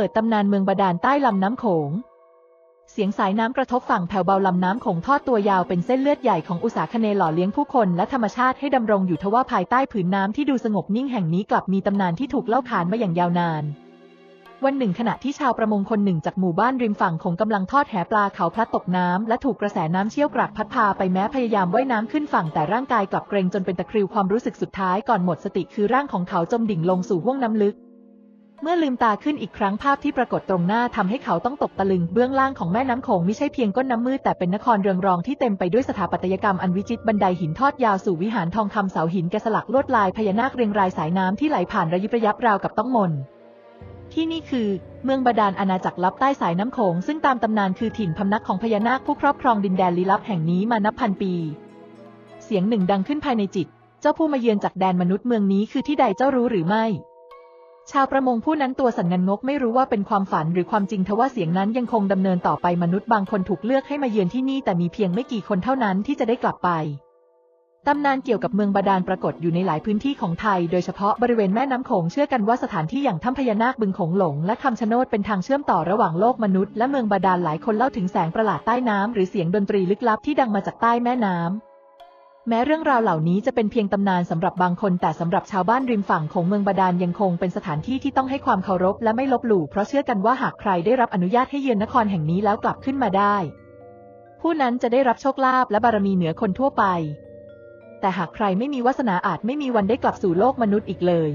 เปิดตำนานเมืองบาดาลใต้ลำน้ำโขง เสียงสายน้ำกระทบฝั่งแผ่วเบาลำน้ำโขงทอดตัวยาวเป็นเส้นเลือดใหญ่ของอุสาคเนหล่อเลี้ยงผู้คนและธรรมชาติให้ดำรงอยู่ทว่าภายใต้ผืนน้ำที่ดูสงบนิ่งแห่งนี้กลับมีตำนานที่ถูกเล่าขานมาอย่างยาวนาน วันหนึ่งขณะที่ชาวประมงคนหนึ่งจากหมู่บ้านริมฝั่งคงกำลังทอดแหปลาเขาพลัดตกน้ำและถูกกระแสน้ำเชี่ยวกรากพัดพาไปแม้พยายามว่ายน้ำขึ้นฝั่งแต่ร่างกายกลับเกรงจนเป็นตะคริวความรู้สึกสุดท้ายก่อนหมดสติคือร่างของเขาจมดิ่งลงสู่ห้วงน้ำลึก เมื่อลืมตาขึ้นอีกครั้งภาพที่ปรากฏตรงหน้าทำให้เขาต้องตกตะลึงเบื้องล่างของแม่น้ำโขงไม่ใช่เพียงก้นน้ำมืดแต่เป็นนครเรืองรองที่เต็มไปด้วยสถาปัตยกรรมอันวิจิตรบันไดหินทอดยาวสู่วิหารทองคำเสาหินแกะสลักลวดลายพญานาคเรียงรายสายน้ำที่ไหลผ่านระยิบระยับราวกับต้องมนที่นี่คือเมืองบาดาลอาณาจักรลับใต้สายน้ำโขงซึ่งตามตำนานคือถิ่นพำนักของพญานาคผู้ครอบครองดินแดนลี้ลับแห่งนี้มานับพันปี เสียงหนึ่งดังขึ้นภายในจิต เจ้าผู้มาเยือนจากแดนมนุษย์เมืองนี้คือที่ใดเจ้ารู้หรือไม่ ชาวประมงผู้นั้นตัวสั่นงันงกไม่รู้ว่าเป็นความฝันหรือความจริงทว่าเสียงนั้นยังคงดำเนินต่อไปมนุษย์บางคนถูกเลือกให้มาเยือนที่นี่แต่มีเพียงไม่กี่คนเท่านั้นที่จะได้กลับไปตำนานเกี่ยวกับเมืองบาดาลปรากฏอยู่ในหลายพื้นที่ของไทย โดยเฉพาะบริเวณแม่น้ำโขงเชื่อกันว่าสถานที่อย่างถ้ำพญานาคบึงโขงหลง และคำชะโนดเป็นทางเชื่อมต่อระหว่างโลกมนุษย์และเมืองบาดาลหลายคนเล่าถึงแสงประหลาดใต้น้ำหรือเสียงดนตรีลึกลับที่ดังมาจากใต้แม่น้ำ แม้เรื่องราวเหล่านี้จะเป็นเพียงตำนานสำหรับบางคนแต่สำหรับชาวบ้านริมฝั่งของเมืองบาดาลยังคงเป็นสถานที่ที่ต้องให้ความเคารพและไม่ลบหลู่เพราะเชื่อกันว่าหากใครได้รับอนุญาตให้เยือนนครแห่งนี้แล้วกลับขึ้นมาได้ ผู้นั้นจะได้รับโชคลาภและบารมีเหนือคนทั่วไป แต่หากใครไม่มีวาสนาอาจไม่มีวันได้กลับสู่โลกมนุษย์อีกเลย